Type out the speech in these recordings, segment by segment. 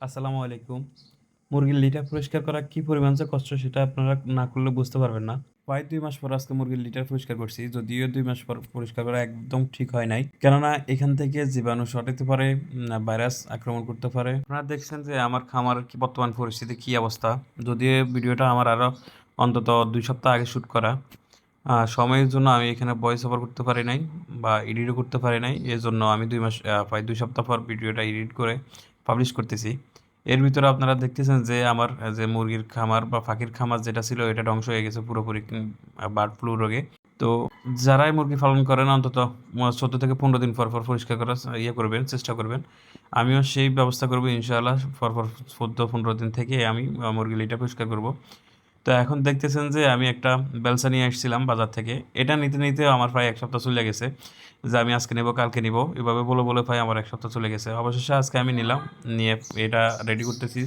আসসালামু আলাইকুম। মুরগির লিটার পরিষ্কার করা কি পরিমাণ যে কষ্ট সেটা আপনারা না করলে বুঝতে পারবেন না। প্রায় দুই মাস পর আজকে মুরগির লিটার পরিষ্কার করছি, যদিও দুই মাস পর পরিষ্কার করা একদম ঠিক হয় নাই। কেননা এখান থেকে জীবাণু সটাইতে পারে ভাইরাস আক্রমণ করতে পারে। আপনারা দেখছেন যে আমার খামার কি বর্তমান পরিস্থিতি, কি অবস্থা? যদিও ভিডিওটা আমার আরও অন্তত দুই সপ্তাহ আগে শ্যুট করা। সময়ের জন্য আমি এখানে ভয়েস ওভার করতে পারি নাই বা এডিটও করতে পারি নাই। এর জন্য আমি দুই মাস প্রায় দুই সপ্তাহ পর ভিডিওটা এডিট করে পাবলিশ করতেছি। এর ভিতরে আপনারা দেখতেছেন যে আমার, যে মুরগির খামার বা ফাঁকির খামার যেটা ছিল এটা ধ্বংস হয়ে গেছে পুরোপুরি বার্ড ফ্লু রোগে। তো যারাই মুরগি পালন করেন, অন্তত চোদ্দ থেকে পনেরো দিন পর পর পরিষ্কার করার ইয়ে করবেন, চেষ্টা করবেন। আমিও সেই ব্যবস্থা করব, ইনশাআল্লাহ পরপর পর চোদ্দ পনেরো দিন থেকে আমি মুরগি লিটা পরিষ্কার করব। তো এখন দেখতেছেন যে আমি একটা বেলসা নিয়ে এসেছিলাম বাজার থেকে। এটা নিতে নিতে আমার প্রায় এক সপ্তাহ চলে গেছে যে আমি আজকে নেব, কালকে নিব। এভাবে বলে বলে প্রায় আমার এক সপ্তাহ চলে গেছে। অবশেষে আজকে আমি নিলাম, নিয়ে এটা রেডি করতেছি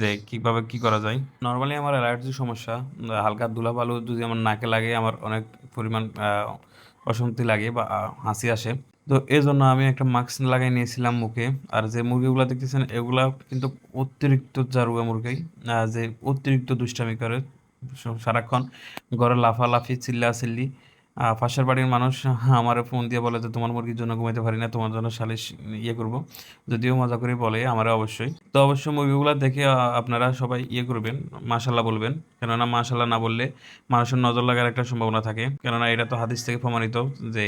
যে কীভাবে কি করা যায়। নর্মালি আমার অ্যালার্জির সমস্যা, হালকা ধুলাবালু যদি আমার নাকে লাগে, আমার অনেক পরিমাণ অশান্তি লাগে বা হাসি আসে। তো এই জন্য আমি একটা মাস্ক লাগাই নিয়েছিলাম মুখে। আর যে মুরগিগুলো দেখতেছেন, এগুলা কিন্তু অতিরিক্ত জারুয়া মুরগি যে অতিরিক্ত দুষ্টামি করে। স- সারাক্ষণ ঘরে লাফালাফি চিল্লা চিল্লি পাশের বাড়ির মানুষ আমার ফোন দিয়ে বলে যে, তোমার মুরগির জন্য ঘুমাইতে পারি না, তোমার জন্য সালিশ ইয়ে করব। যদিও মজা করে বলে আমারও অবশ্যই। তো অবশ্যই মুরগিগুলো দেখে আপনারা সবাই ইয়ে করবেন মাশাল্লাহ বলবেন। কেননা মাশাল্লাহ না বললে মানুষের নজর লাগার একটা সম্ভাবনা থাকে। কেননা এটা তো হাদিস থেকে প্রমাণিত যে,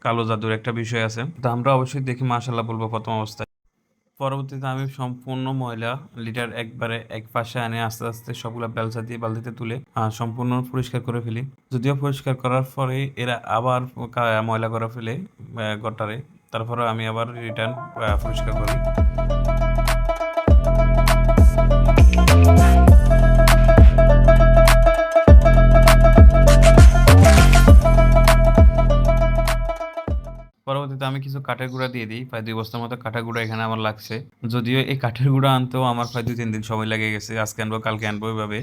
কালো জাদুর একটা বিষয় আছে। তো আমরা অবশ্যই দেখি মাশাল্লাহ বলব প্রথম অবস্থায়। পরবর্তীতে আমি সম্পূর্ণ ময়লা লিটার একবারে এক পাশে আনে আস্তে আস্তে সবগুলো বেলচা দিয়ে বালতিতে তুলে সম্পূর্ণ পরিষ্কার করে ফেলি। যদিও পরিষ্কার করার পরে এরা আবার ময়লা করে ফেলে গটারে। তারপরে আমি আবার রিটার্ন পরিষ্কার করি। পরবর্তীতে আমি কিছু কাঠের গুঁড়া দিয়ে দিই। প্রায় দুই বস্তার মতো কাঠের গুঁড়া এখানে আমার লাগছে। যদিও এই কাঠের গুঁড়া আনতেও আমার প্রায় দুই, তিন দিন সময় লেগে গেছে। আজকে আনব, কালকে আনব এভাবে।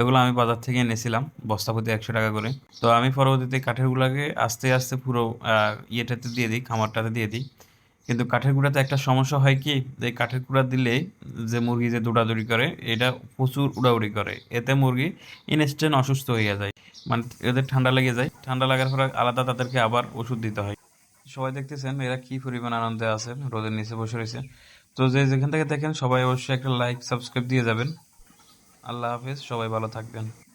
এগুলো আমি বাজার থেকে এনেছিলাম, বস্তা প্রতি একশো টাকা করে। তো আমি পরবর্তীতে কাঠের গুঁড়াকে আস্তে আস্তে পুরো ইয়েটাতে দিয়ে দিই, খামারটাতে দিয়ে দিই। কিন্তু কাঠের গুঁড়াতে একটা সমস্যা হয় কি, যে কাঠের গুঁড়া দিলে যে মুরগি যে দৌড়াদৌড়ি করে, এটা প্রচুর উড়াউড়ি করে। এতে মুরগি ইনস্ট্যান্ট অসুস্থ হয়ে যায়। মানে এদের ঠান্ডা লেগে যায়। ঠান্ডা লাগার পরে আলাদা তাদেরকে আবার ওষুধ দিতে হয়। সবাই দেখতেছেন এরা কি পরিমাণ আনন্দে আছে, রোদের নিচে বসে রয়েছে। তো যে যেখান থেকে দেখেন সবাই অবশ্যই একটা লাইক সাবস্ক্রাইব দিয়ে যাবেন। আল্লাহ হাফিজ, সবাই ভালো থাকবেন।